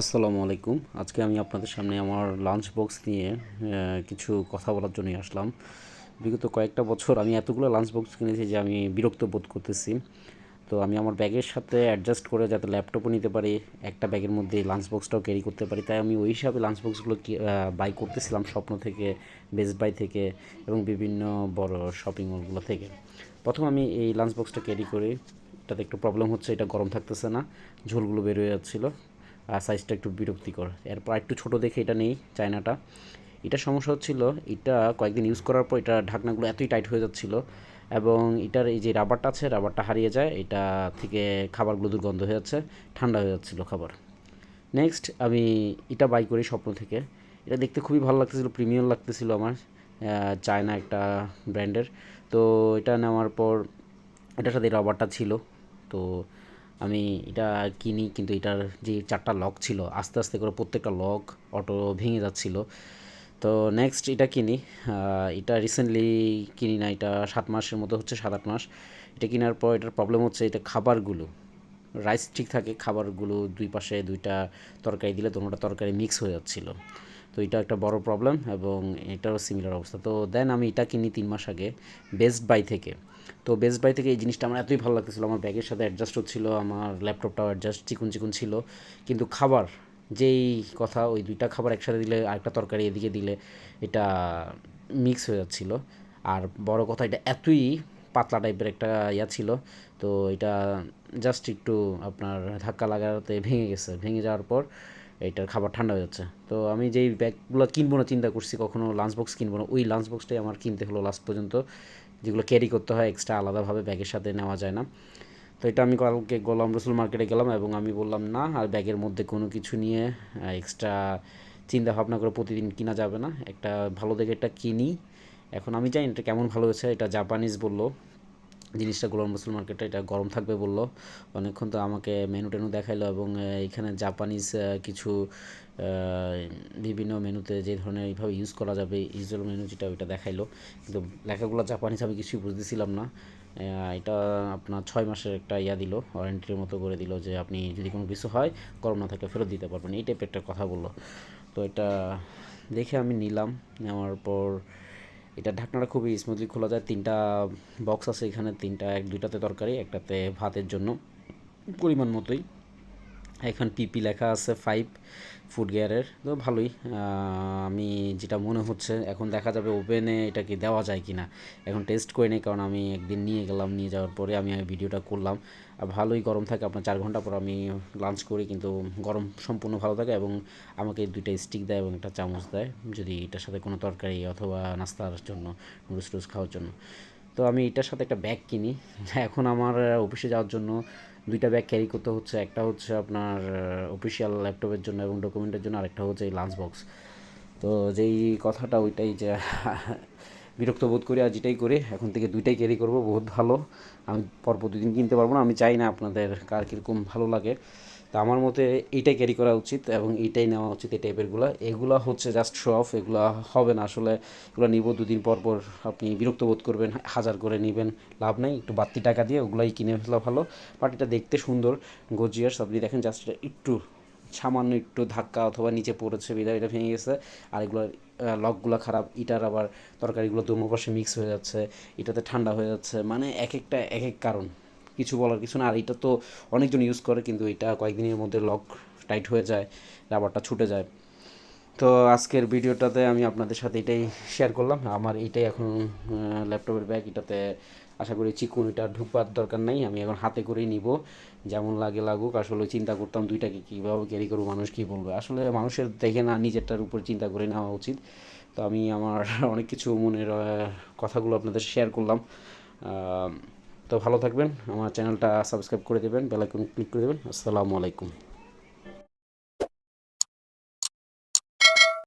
আসসালামু আলাইকুম। আজকে আমি আপনাদের সামনে আমার লাঞ্চ বক্স নিয়ে কিছু কথা বলার জন্য আসলাম। বিগত কয়েকটা বছর আমি এতগুলো লাঞ্চ বক্স কিনেছি যে আমি বিরক্ত বোধ করতেছি। তো আমি আমার ব্যাগের সাথে অ্যাডজাস্ট করে যাতে ল্যাপটপও নিতে পারি, একটা ব্যাগের মধ্যে লাঞ্চ বক্সটাও ক্যারি করতে পারি। তাই আমি ওই হিসাবে লাঞ্চ বক্সগুলো বাই করতেছিলাম স্বপ্ন থেকে বেস্ট বাই থেকে এবং বিভিন্ন বড় শপিং মলগুলো থেকে। প্রথম আমি এই লাঞ্চ বক্সটা ক্যারি করি। এটাতে একটু প্রবলেম হচ্ছে, এটা গরম থাকতেছে না, ঝোলগুলো বের হয়ে যাচ্ছিল, আর সাইজটা একটু বিরক্তিকর। এরপর একটু ছোট দেখে এটা নেই, চায়নাটা। এটা সমস্যা হচ্ছিল, এটা কয়েকদিন ইউজ করার পর এটা ঢাকনাগুলো এতই টাইট হয়ে যাচ্ছিল, এবং এটার এই যে রাবারটা আছে রাবারটা হারিয়ে যায়, এটা থেকে খাবারগুলো দুর্গন্ধ হয়ে যাচ্ছে, ঠান্ডা হয়ে যাচ্ছিল খাবার। নেক্সট আমি এটা বাই করি স্বপ্ন থেকে। এটা দেখতে খুবই ভালো লাগতেছিল প্রিমিয়াম লাগতেছিল আমার চায়না একটা ব্র্যান্ডের তো এটা নেওয়ার পর, এটার সাথে রাবারটা ছিল। তো আমি এটা কিনি, কিন্তু এটার যে চারটা লক ছিল, আস্তে আস্তে করে প্রত্যেকটা লক অটো ভেঙে যাচ্ছিল। তো নেক্সট এটা কিনি। এটা রিসেন্টলি কিনি না, এটা সাত মাসের মতো হচ্ছে, সাত আট মাস। এটা কেনার পর এটার প্রবলেম হচ্ছে, এটা খাবারগুলো রাইস ঠিক থাকে, খাবারগুলো দুই পাশে দুইটা তরকারি দিলে দুটোটা তরকারি মিক্স হয়ে যাচ্ছিল। তো এটা একটা বড় প্রবলেম এবং এটারও সিমিলার অবস্থা। তো দেন আমি এটা কিনি তিন মাস আগে বেস্ট বাই থেকে। তো বেস্ট বাই থেকে এই জিনিসটা আমার এতই ভালো লাগতেছিল। আমার ব্যাগের সাথে অ্যাডজাস্ট হচ্ছিল আমার ল্যাপটপটাও অ্যাডজাস্ট চিকুন চিকুন ছিল। কিন্তু খাবার, যেই কথা, ওই দুইটা খাবার একসাথে দিলে, আরেকটা তরকারি এদিকে দিলে, এটা মিক্স হয়ে যাচ্ছিল। আর বড় কথা, এটা এতই পাতলা টাইপের একটা ইয়া ছিল, তো এটা জাস্ট একটু আপনার ধাক্কা লাগাতে ভেঙে গেছে। ভেঙে যাওয়ার পর এটার খাবার ঠান্ডা হয়ে যাচ্ছে। তো আমি যেই ব্যাগগুলো কিনবো না, চিন্তা করছি কখনো লাঞ্চ বক্স কিনবো না। ওই লাঞ্চ বক্সটাই আমার কিনতে হলো লাস্ট পর্যন্ত। যেগুলো ক্যারি করতে হয় এক্সট্রা আলাদাভাবে ব্যাগের সাথে নেওয়া যায় না। তো এটা আমি কালকে গোলাম, রসুল মার্কেটে গেলাম এবং আমি বললাম, না, আর ব্যাগের মধ্যে কোনো কিছু নিয়ে এক্সট্রা চিন্তা ভাবনা করে প্রতিদিন কিনা যাবে না। একটা ভালো দেখে একটা কিনি। এখন আমি জানি এটা কেমন ভালো হয়েছে, এটা জাপানিজ বলল। জিনিসটা গোলাম রসুল মার্কেটে এটা গরম থাকবে বলল। অনেকক্ষণ তো আমাকে মেনু টেনু দেখাইলো এবং এখানে জাপানিজ কিছু বিভিন্ন মেনুতে যে ধরনের এইভাবে ইউজ করা যাবে ইউজুয়াল মেনু যেটা, ওইটা দেখাইলো। কিন্তু লেখাগুলো জাপানিজ আমি কিছুই বুঝতেছিলাম না। এটা আপনার ছয় মাসের একটা ইয়া দিল ওয়ারেন্টির মতো করে দিল যে আপনি যদি কোনো কিছু হয়, গরম না থাকলে ফেরত দিতে পারবেন। এই টাইপের একটা কথা বলল। তো এটা দেখে আমি নিলাম, নেওয়ার পর এটা ঢাকনাটা খুবই স্মুথলি খোলা যায়। তিনটা বক্স আছে এখানে, তিনটা, এক দুইটাতে তরকারি, একটাতে ভাতের জন্য। পরিমাণ মতোই। এখন পিপি লেখা আছে ফাইভ ফুড গিয়ারের তো ভালোই আমি যেটা মনে হচ্ছে, এখন দেখা যাবে ওপেনে এটা কি দেওয়া যায় কি না এখন টেস্ট করে নিই, কারণ আমি একদিন নিয়ে গেলাম, নিয়ে যাওয়ার পরে আমি ভিডিওটা করলাম। আর ভালোই গরম থাকে, আপনার চার ঘণ্টা পর আমি লাঞ্চ করি, কিন্তু গরম সম্পূর্ণ ভালো থাকে এবং আমাকে দুইটা স্টিক দেয় এবং একটা চামচ দেয়, যদি এটার সাথে কোনো তরকারি অথবা নাস্তার জন্য নুডলস টুডলস খাওয়ার জন্য। তো আমি এটার সাথে একটা ব্যাগ কিনি। এখন আমার অফিসে যাওয়ার জন্য দুইটা ব্যাগ ক্যারি করতে হচ্ছে। একটা হচ্ছে আপনার অফিসিয়াল ল্যাপটপের জন্য এবং ডকুমেন্টের জন্য, আরেকটা হচ্ছে এই লাঞ্চ বক্স তো যেই কথাটা ওইটাই যে বিরক্ত বোধ করি আর যেটাই করি, এখন থেকে দুইটাই ক্যারি করব, বহুত ভালো। আমি পর প্রতিদিন কিনতে পারব না, আমি চাই না আপনাদের কার কীরকম ভালো লাগে। তা আমার মতে এইটাই ক্যারি করা উচিত এবং এইটাই নেওয়া উচিত এই টাইপেরগুলো এগুলো হচ্ছে জাস্ট শো অফ এগুলো হবে না। আসলে এগুলো নিব দুদিন পর পর আপনি বিরক্ত বোধ করবেন, হাজার করে নেবেন, লাভ নাই। একটু বাড়তি টাকা দিয়ে ওগুলাই কিনে ফেলা ভালো। বাট এটা দেখতে সুন্দর গজিয়ার্স আপনি দেখেন জাস্ট এটা একটু সামান্য একটু ধাক্কা অথবা নিচে পড়েছে বিদায় এটা ভেঙে গেছে। আর এগুলো লকগুলো খারাপ, ইটার আবার তরকারিগুলো দুমো পাশে মিক্স হয়ে যাচ্ছে, এটাতে ঠান্ডা হয়ে যাচ্ছে। মানে এক একটা এক এক কারণ। কিছু বলার কিছু না। আর এটা তো অনেকজন ইউজ করে, কিন্তু এটা কয়েকদিনের মধ্যে লক টাইট হয়ে যায় রাবারটা ছুটে যায়। তো আজকের ভিডিওটাতে আমি আপনাদের সাথে এটাই শেয়ার করলাম। আমার এইটাই এখন ল্যাপটপের ব্যাগ এটাতে আশা করি চিকুন এটা ঢুকবার দরকার নাই। আমি এখন হাতে করেই নিব। যেমন লাগে লাগুক, আসলে চিন্তা করতাম দুইটাকে কীভাবে ক্যারি করব, মানুষ কী বলবে? আসলে মানুষের দেখে না, নিজেরটার উপর চিন্তা করে নেওয়া উচিত। তো আমি আমার অনেক কিছু মনের কথাগুলো আপনাদের শেয়ার করলাম। তো ভালো থাকবেন আমার চ্যানেলটা সাবস্ক্রাইব করে দেবেন বেলাইকন ক্লিক করে দেবেন আসসালামু আলাইকুম।